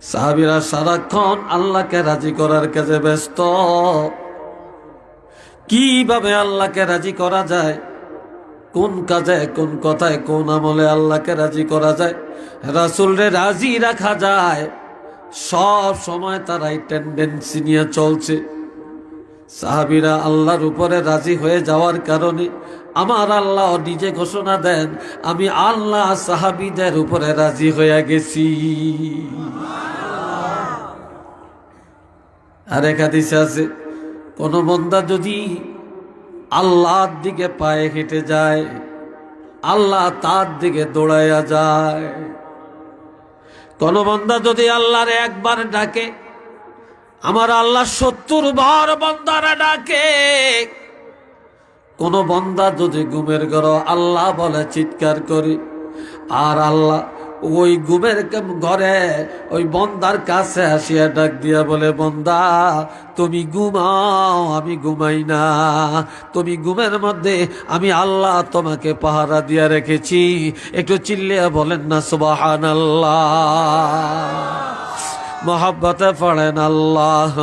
সাহাবিরা সারাক্ষণ আল্লাহকে রাজি করার কাজে ব্যস্ত। কীভাবে আল্লাহকে রাজি করা যায়? কোন কাজে, কোন কথায়, কোন আমলে আল্লাহকে রাজি করা যায়? রাসুলরে রাজি রাখা যায়। সব সময় তারাই টেন্ডেন্সি নিয়ে চলছে। সাহাবিরা আল্লাহর উপরে রাজি হয়ে যাওয়ার কারণে আমার আল্লাহ নিজে ঘোষণা দেন, আমি আল্লাহ সাহাবিদের উপরে রাজি হয়ে গেছি। আর এক আছে, কোন বন্দা যদি আল্লাহর দিকে পায়ে হেঁটে যায়, আল্লাহ তার দিকে দৌড়াইয়া যায়। কোন বন্দা যদি আল্লাহর একবার ডাকে, আমার আল্লাহ সত্তর বার বন্দারা ডাকে। কোন বন্দা যদি ঘুমের ঘর, আল্লাহ বলে চিৎকার করি। আর আল্লাহ ওই গুমের ঘরে ওই বন্দার কাছে আসিয়া ডাক দিয়া বলে, বন্দা, তুমি ঘুমাও, আমি ঘুমাই না। তুমি ঘুমের মধ্যে আমি আল্লাহ তোমাকে পাহারা দিয়া রেখেছি। একটু চিল্লিয়া বলেন না সুবাহান আল্লাহ মোহাব্বতে পড়েন আল্লাহ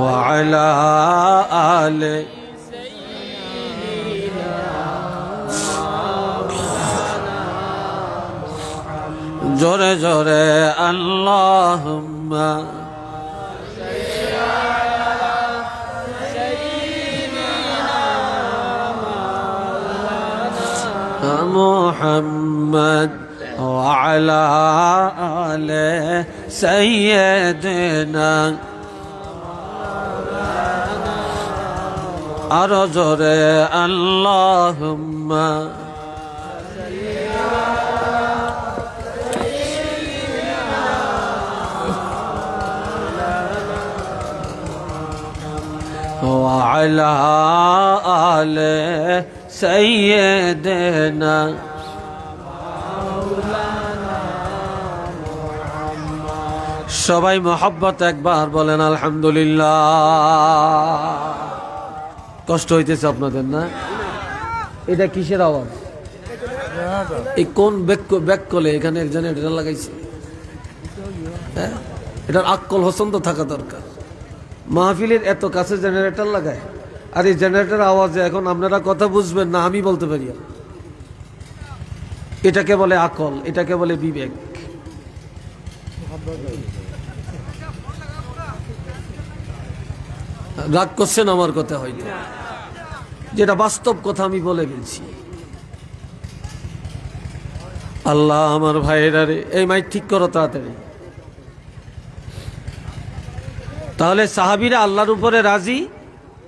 وعلى آله জোরে জোরে আল্লাহ محمد وعلى آل سيدنا আরো জোরে আল্লাহুম্মা وعلى آل سيدنا সবাই মোহাব্বত একবার বলেন আলহামদুলিল্লাহ কষ্ট হইতেছে আপনাদের, না? এটা কিসের আওয়াজ? এই কোন ব্যাক ব্যাক কলে এখানে এক জেনারেটর লাগাইছে? হ্যাঁ? এটার আক্কল হসন্ত থাকা দরকার। মাহফিলের এত কাছে জেনারেটর লাগায়, আর এই জেনারেটর আওয়াজে এখন আপনারা কথা বুঝবেন না, আমি বলতে পারি এটাকে বলে আকল, এটাকে বলে বিবেক। রাগ করছেন আমার কথা হয়তো। যেটা বাস্তব কথা আমি বলে ফেলছি। আল্লাহ আমার ভাইয়েরা রে, এই মাইক ঠিক করো তাড়াতাড়ি। তাহলে সাহাবিরা আল্লাহর উপরে রাজি,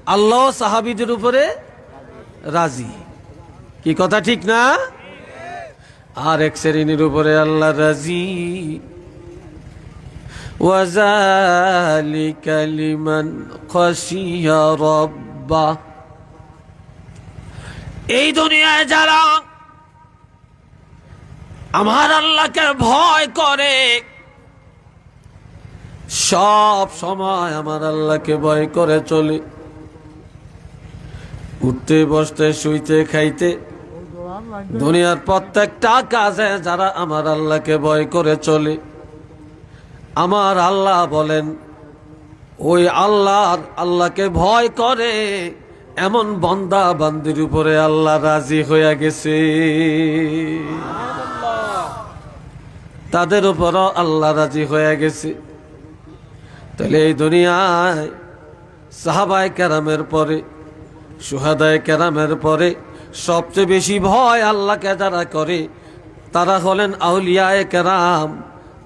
আল্লাহ সাহাবিদের উপরে রাজি। কি কথা ঠিক না? আর এক শ্রেণির উপরে আল্লাহ রাজি। وذلك لمن خشي ربه এই দুনিয়ায় যারা আমার আল্লাহকে ভয় করে সব সময় আমার আল্লাহকে ভয় করে চলে উঠতে বসতে শুইতে খাইতে দুনিয়ার প্রত্যেকটা কাজে যারা আমার আল্লাহকে ভয় করে চলে আমার আল্লাহ বলেন, ওই আল্লাহর আল্লাহকে ভয় করে, এমন বন্দা বান্দির উপরে আল্লাহ রাজি হয়ে গেছে। তাদের উপরও আল্লাহ রাজি হয়ে গেছে। তাহলে এই দুনিয়ায় সাহাবায় ক্যারামের পরে, সুহাদায় ক্যারামের পরে সবচেয়ে বেশি ভয় আল্লাহকে যারা করে, তারা হলেন আউলিয়ায় কেরাম।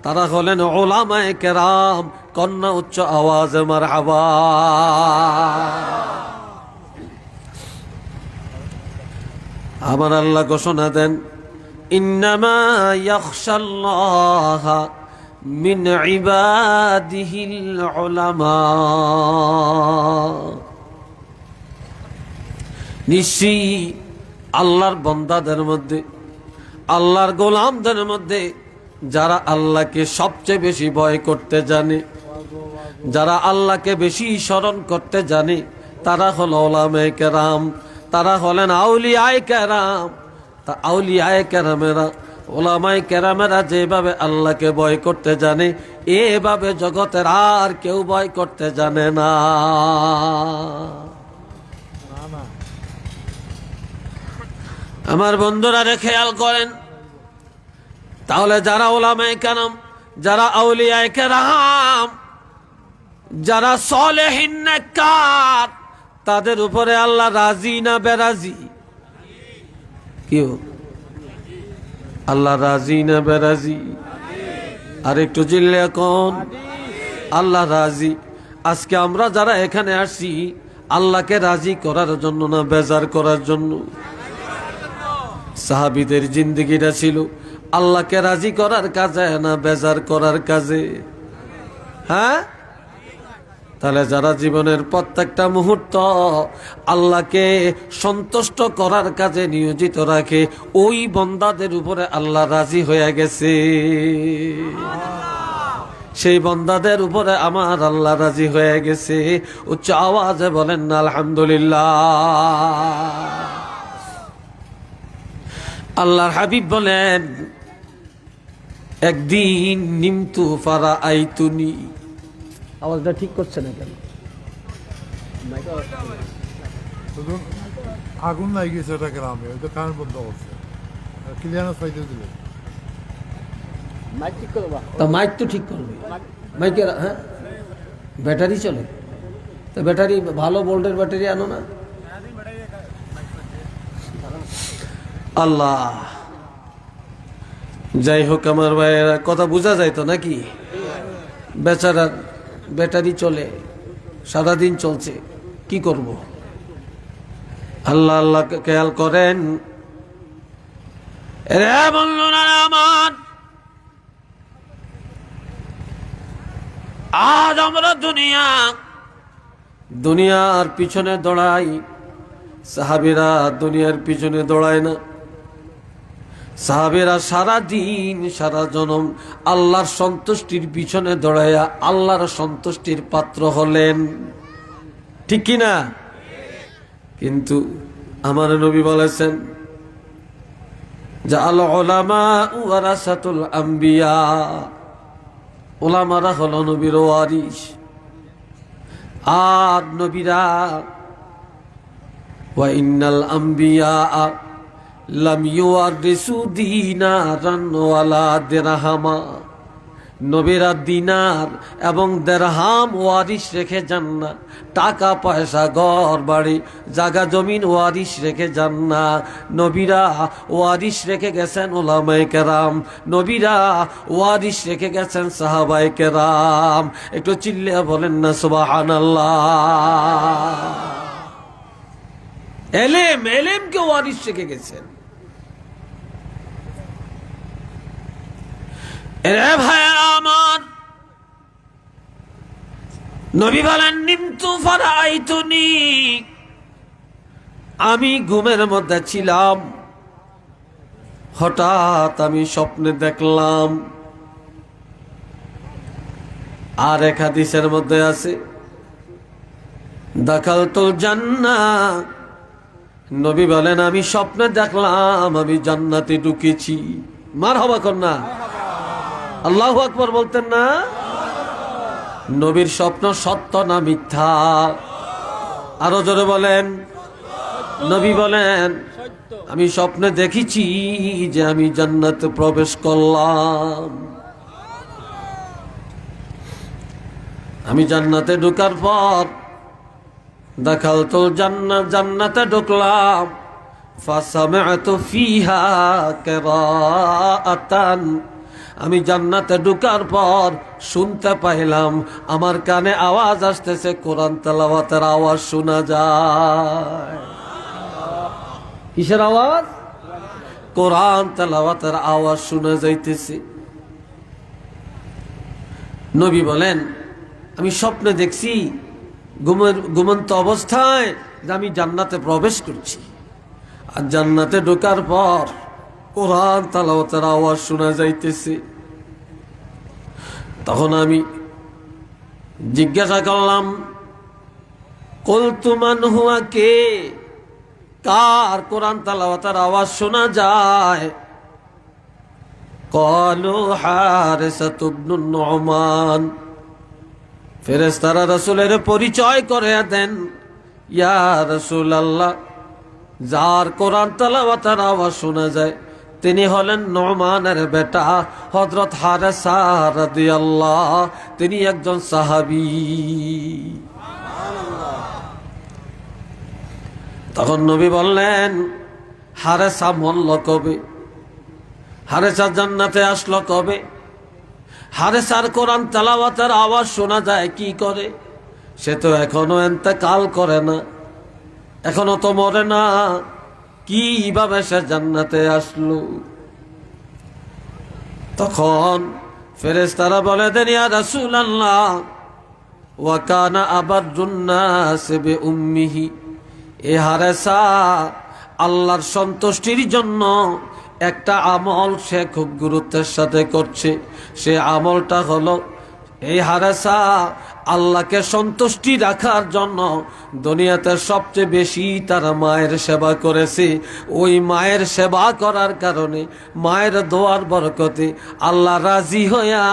তারা হলেন ওলামায় কেরাম, কন্যা উচ্চ আওয়াজ মার আমার আল্লাহ ঘোষণা দেন মিন আল্লাহর বন্দাদের মধ্যে, আল্লাহর গোলামদের মধ্যে যারা আল্লাহকে সবচেয়ে বেশি ভয় করতে জানে, যারা আল্লাহকে বেশি স্মরণ করতে জানে, তারা হল ওলামে কেরাম, তারা হলেন আউলিয়ায় কেরাম। তা আউলিয়ায় কেরামেরা ওলামাই কেরামেরা যেভাবে আল্লাহকে ভয় করতে জানে, এভাবে জগতের আর কেউ ভয় করতে জানে না। আমার বন্ধুরা রে খেয়াল করেন তাহলে যারা ওলামাই কেরাম, যারা আউলিয়ায় কেরাম, যারা নেককার, তাদের উপরে আল্লাহ রাজি না বেরাজি? কেউ আল্লাহ রাজি না বেরাজি? আর একটু জিল্লে এখন। আল্লাহ রাজি। আজকে আমরা যারা এখানে আসি আল্লাহকে রাজি করার জন্য না বেজার করার জন্য? সাহাবিদের জিন্দগিটা ছিল। আল্লাহকে রাজি করার কাজে না বেজার করার কাজে? হ্যাঁ? তাহলে যারা জীবনের প্রত্যেকটা মুহূর্ত আল্লাহকে সন্তুষ্ট করার কাজে নিয়োজিত রাখে, ওই বন্দাদের উপরে আল্লাহ রাজি হয়ে গেছে। সেই বন্দাদের উপরে আমার আল্লাহ রাজি হয়ে গেছে। উচ্চ আওয়াজে বলেন না আলহামদুলিল্লাহ। আল্লাহর হাবিব বলেন একদিন নিমতু ফারা আইতুনি। আওয়াজটা ঠিক করছে না কেন? আগুন লাগিয়ে গেছে ওটা গ্রামে ওই তো কারেন্ট বন্ধ করছে। ক্লিয়ারেন্স পাইতে দিলে। তা মাইক তো ঠিক করবে। মাইকের হ্যাঁ? ব্যাটারি চলে। তো ব্যাটারি ভালো বোল্টের ব্যাটারি আনো না। আল্লাহ। যাই হোক, আমার ভাইয়েরা, কথা বোঝা যায় তো নাকি? বেচারা ব্যাটারি চলে, সারাদিন চলছে, কি করব? আল্লাহ আল্লাহ খেয়াল করেন। আমার আজ আমরা দুনিয়া, দুনিয়ার পিছনে দৌড়াই। সাহাবিরা দুনিয়ার পিছনে দৌড়ায় না। সাহাবেরা সারা দিন, সারা জনম আল্লাহর সন্তুষ্টির পিছনে দৌড়াইয়া আল্লাহর সন্তুষ্টির পাত্র হলেন। ঠিক কি না কিন্তু আমার নবী বলেছেন যে আল ওলামা ওয়ারাসাতুল আম্বিয়া ওলামারা হল নবীর ওয়ারিস আর নবীরা, ওয়া আম্বিয়া নবীরা দিনার এবং দেরহাম ওয়ারিস রেখে যান না। টাকা, পয়সা, ঘর, বাড়ি জাগা জমিন ওয়ারিস রেখে যান না। নবীরা ওয়ারিস রেখে গেছেন ওলামাই কেরাম। নবীরা ওয়ারিস রেখে গেছেন সাহাবাই কেরাম। একটু চিল্লে বলেন না সুবাহান এলেম, এলেমকে ওয়ারিস রেখে গেছেন। রে আমার। নবী বলেন, নিমতু ফারাইতুনি। আমি ঘুমের মধ্যে ছিলাম। হঠাৎ আমি স্বপ্নে দেখলাম আর এক হাদিসের মধ্যে আছে দেখাল তো জান্না নবী বলেন, আমি স্বপ্নে দেখলাম, আমি জান্নাতে ঢুকেছি। মার হবা কন্যা। আল্লাহ আকবর বলতেন না? নবীর স্বপ্ন সত্য না মিথ্যা? আরও জোরে বলেন। নবী বলেন, আমি স্বপ্নে দেখেছি যে আমি জান্নাতে প্রবেশ করলাম। আমি জান্নাতে ঢোকার পর দেখাল তো জান্নাত জান্নাতে ঢুকলাম। ফাসামাতু ফিহা কিরাআতান। আমি জান্নাতে ঢুকার পর শুনতে পাইলাম, আমার কানে আওয়াজ আসতেছে, কোরআন তেলাওয়াতের আওয়াজ শোনা যায়। কিসের আওয়াজ? কোরআন তেলাওয়াতের আওয়াজ শোনা যাইতেছে। নবী বলেন, আমি স্বপ্নে দেখছি ঘুমন্ত অবস্থায় যে আমি জান্নাতে প্রবেশ করছি। আর জান্নাতে ঢোকার পর কোরআন তালাওয়াতের আওয়াজ শোনা যাইতেছে। তখন আমি জিজ্ঞাসা করলাম কলতুমান হুয়া কে? কার কোরআন তালাওয়াতার আওয়াজ শোনা যায়? কলু হারেসাতু ইবনুন নুমান। ফেরেশতারা রাসূলের পরিচয় করে দেন, ইয়া রাসূলুল্লাহ, যার কোরআন তালাওয়াতার আওয়াজ শোনা যায় তিনি হলেন নমানের বেটা হজরত হারেসা রাদিয়াল্লাহ। তিনি একজন সাহাবী। তখন নবী বললেন, হারেসা মল্ল কবে? হারেসা জান্নাতে আসলো কবে? হারেসার কোরআন তালাওয়াতের আওয়াজ শোনা যায় কি করে? সে তো এখনও এতেকাল করে না, এখনও তো মরে না। কীভাবে সে জান্নাতে আসলো? তখন ফেরেশতারা বলে, দেন ইয়া রাসূলুল্লাহ, ওয়া কানা আবাদুন্নাস বিউম্মিহি এ হারেসা, আল্লাহর সন্তুষ্টির জন্য একটা আমল সে খুব গুরুত্বের সাথে করছে। সে আমলটা হলো, এই হারেসা আল্লাহকে সন্তুষ্টি রাখার জন্য দুনিয়াতে সবচেয়ে বেশি তারা মায়ের সেবা করেছে। ওই মায়ের সেবা করার কারণে মায়ের দোয়ার বরকতে আল্লাহ রাজি হইয়া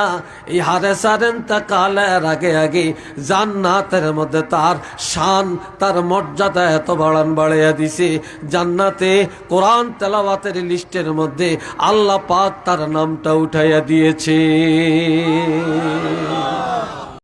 এই হারে সারেন তা কালের আগে আগে জান্নাতের মধ্যে তার শান, তার মর্যাদা এত বাড়ান বাড়াইয়া দিছে। জান্নাতে কোরআন তেলাওয়াতের লিস্টের মধ্যে আল্লাহ পাক তার নামটা উঠাইয়া দিয়েছে।